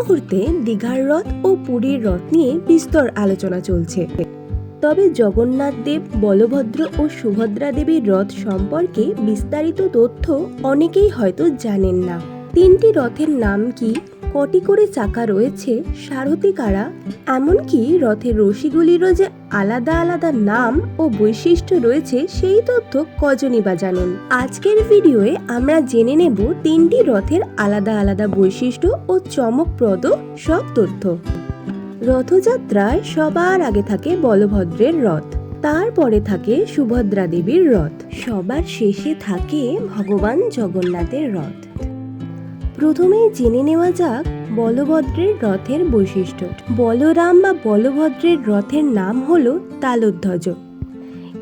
মুহূর্তে দীঘার রথ ও পুরীর রথ নিয়ে বিস্তর আলোচনা চলছে। তবে জগন্নাথ দেব, বলভদ্র ও সুভদ্রা দেবীর রথ সম্পর্কে বিস্তারিত তথ্য অনেকেই হয়তো জানেন না। তিনটি রথের নাম কি? কটি করে চাকা রয়েছে সারথি কারা, এমনকি রথের রশিগুলিরও যে আলাদা আলাদা নাম ও বৈশিষ্ট্য রয়েছে, সেই তথ্য কজনই বা জানেন। আজকের ভিডিওয়ে আমরা জেনে নেব তিনটি রথের আলাদা আলাদা বৈশিষ্ট্য ও চমকপ্রদ সব তথ্য। রথযাত্রায় সবার আগে থাকে বলভদ্রের রথ, তারপরে থাকে সুভদ্রা দেবীর রথ। সবার শেষে থাকে ভগবান জগন্নাথের রথ। প্রথমেই জেনে নেওয়া যাক বলভদ্রের রথের বৈশিষ্ট্য। বলরাম বা বলভদ্রের রথের নাম হল তালোধ্বজ।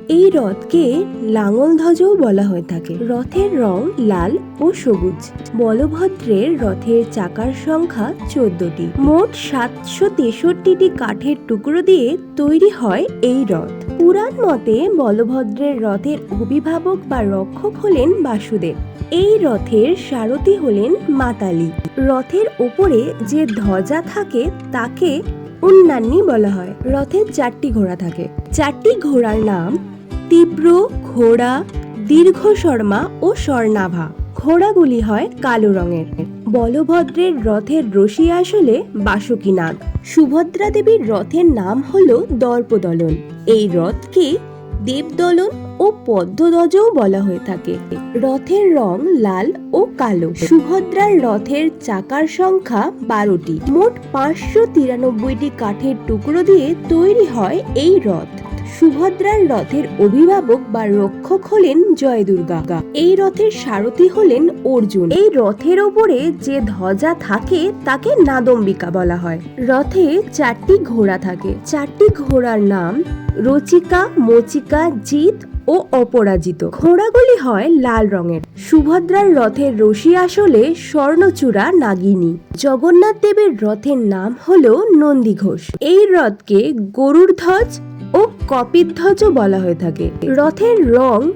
এই রথকে লাঙল ধ্বজও বলা হয়ে থাকে। রথের রং লাল ও সবুজ। বলভদ্রের রথের চাকার সংখ্যা চোদ্দটি। মোট সাতশো তেষট্টিটি কাঠের টুকরো দিয়ে তৈরি হয় এই রথ পুরাণ মতে বলভদ্রের রথের অভিভাবক বা রক্ষক হলেন বাসুদেব। এই রথের সারথি হলেন মাতালি। রথের ওপরে যে ধ্বজা থাকে তাকে উন্নান্নি বলা হয়। রথের চারটি ঘোড়া থাকে। চারটি ঘোড়ার নাম তীব্র, ঘোড়া, দীর্ঘ শর্মা ও স্বর্ণাভা। ঘোড়াগুলি হয় কালো রঙের। বলভদ্রের রথের রশি আসলে বাসুকী নাগ সুভদ্রা দেবীর রথের নাম হল দর্পদলন। এই রথকে দেবদলন ও পদ্মধ্বজও বলা হয়ে থাকে। রথের রং লাল ও কালো। সুভদ্রার রথের চাকার সংখ্যা বারোটি। মোট পাঁচশো তিরানব্বইটি কাঠের টুকরো দিয়ে তৈরি হয় এই রথ। সুভদ্রার রথের অভিভাবক বা রক্ষক হলেন জয় দুর্গা এই রথের সারথি হলেন অর্জুন। এই রথের ওপরে যে ধ্বজা থাকে, তাকে নাদম্বিকা বলা হয়। রথে চারটি ঘোড়া থাকে। চারটি ঘোড়ার নাম রচিকা, মচিকা জিত ও অপরাজিত। ঘোড়াগুলি হয় লাল রঙের। সুভদ্রার রথের রশি আসলে স্বর্ণচূড়া নাগিনী। জগন্নাথ দেবের রথের নাম হল নন্দী ঘোষ। এই রথকে গরুর ধ্বজ ও কপিধ্বজ বলা হয়ে থাকে। রথের রং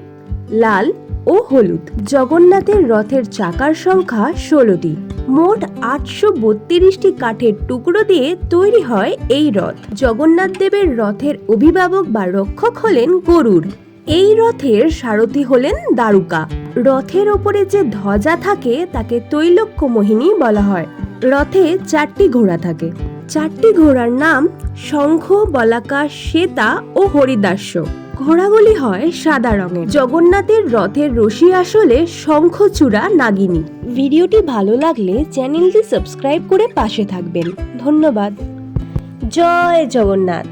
লাল ও হলুদ। জগন্নাথের রথের চাকার সংখ্যা ষোলোটি। মোট আটশো বত্রিশটি কাঠের টুকরো দিয়ে তৈরি হয় এই রথ। জগন্নাথ দেবের রথের অভিভাবক বা রক্ষক হলেন গরুর এই রথের সারথি হলেন দারুকা রথের ওপরে যে ধ্বজা থাকে, তাকে তৈলক্য মোহিনী বলা হয়। রথে চারটি ঘোড়া থাকে। চারটি ঘোড়ার নাম শঙ্খ বলাকা শ্বেতা ও হরিদাস্য ঘোড়াগুলি হয় সাদা রঙের। জগন্নাথের রথের রশি আসলে শঙ্খচূড়া নাগিনী। ভিডিওটি ভালো লাগলে চ্যানেলটি সাবস্ক্রাইব করে পাশে থাকবেন। ধন্যবাদ। জয় জগন্নাথ।